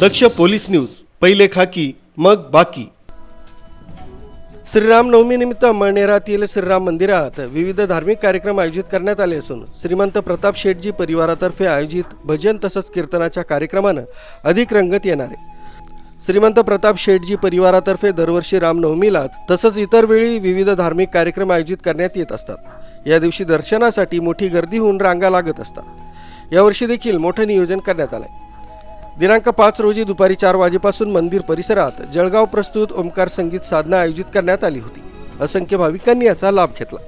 दक्ष police news पहिले खाकी मग बाकी. श्रीरामनवमीनिमित्त अमळनेरातील श्रीराम मंदिरात. विविध धार्मिक कार्यक्रम आयोजित करण्यात आले असून श्रीमंत प्रताप शेठजी परिवारातर्फे आयोजित भजन तसंच कीर्तनाच्या कार्यक्रमानं अधिक रंगत येणार आहे. श्रीमंत प्रताप शेठजी परिवारातर्फे दरवर्षी रामनवमीला तसंच इतर वेळी विविध धार्मिक कार्यक्रम आयोजित करण्यात येत असतात. या दिवशी दर्शनासाठी मोठी गर्दी होऊन रांगा लागत असतात. यावर्षी देखील मोठं नियोजन करण्यात आलं आहे दिनांक पाच रोजी दुपारी चार वाजेपासून मंदिर परिसरात जळगाव प्रस्तुत ओंकार संगीत साधना आयोजित करण्यात आली होती असंख्य भाविकांनी याचा लाभ घेतला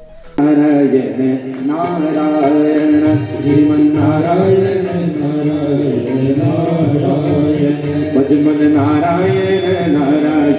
नारायण नारायण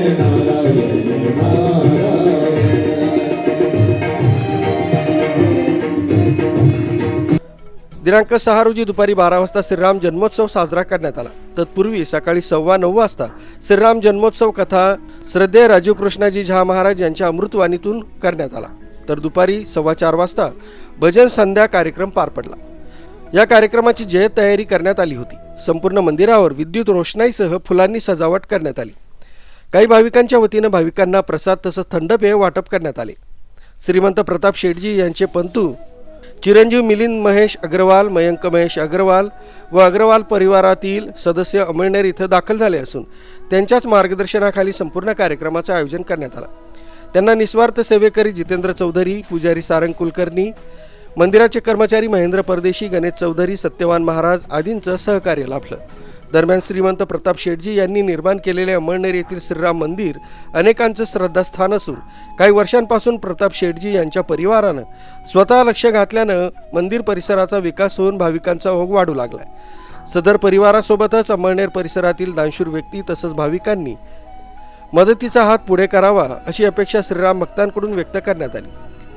दिनांक सहा रोजी दुपारी बारा वाजता श्रीराम जन्मोत्सव साजरा करण्यात आला. तत्पूर्वी सकाळी सव्वा नऊ वाजता श्रीराम जन्मोत्सव कथा श्रद्धेय राजीव कृष्णाजी झा महाराज यांच्या अमृतवाणीतून करण्यात आला. तर दुपारी सव्वा चार वाजता भजन संध्या कार्यक्रम पार पडला. या कार्यक्रमाची जय तयारी करण्यात आली होती. संपूर्ण मंदिरावर विद्युत रोषणाईसह फुलांनी सजावट करण्यात आली. काही भाविकांच्या वतीनं भाविकांना प्रसाद तसंच थंड पेय वाटप करण्यात आले. श्रीमंत प्रताप शेटजी यांचे पंतू चिरंजीव मिलिंद महेश अग्रवाल मयंक महेश अग्रवाल व अग्रवाल परिवारातील सदस्य अमळनेर इथं दाखल झाले असून त्यांच्याच मार्गदर्शनाखाली संपूर्ण कार्यक्रमाचं आयोजन करण्यात आलं. त्यांना निस्वार्थ सेवेकरी जितेंद्र चौधरी पुजारी सारंग कुलकर्णी मंदिराचे कर्मचारी महेंद्र परदेशी गणेश चौधरी सत्यवान महाराज आदींचं सहकार्य लाभलं. दरम्यान श्रीमंत प्रताप शेटजी यांनी निर्माण केलेले अमळनेर येथील श्रीराम मंदिर अनेकांचं श्रद्धास्थान असून काही वर्षांपासून प्रताप शेटजी यांच्या परिवारानं स्वतः लक्ष घातल्यानं मंदिर परिसराचा विकास होऊन भाविकांचा ओघ वाढू लागलाय. सदर परिवारासोबतच अमळनेर परिसरातील दानशूर व्यक्ती तसंच भाविकांनी मदतीचा हात पुढे करावा अशी अपेक्षा श्रीराम भक्तांकडून व्यक्त करण्यात आली.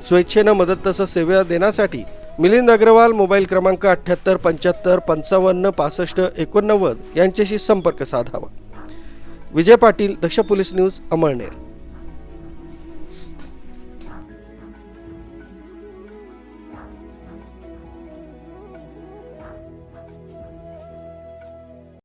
स्वेच्छेनं मदत तसंच सेवा देण्यासाठी मिलिंद अग्रवाल मोबाईल क्रमांक अठ्ठ्याहत्तर पंच्याहत्तर पंचावन्न पासष्ट एकोणनव्वद यांच्याशी संपर्क साधावा. Vijay Patil Daksh police news Amalner.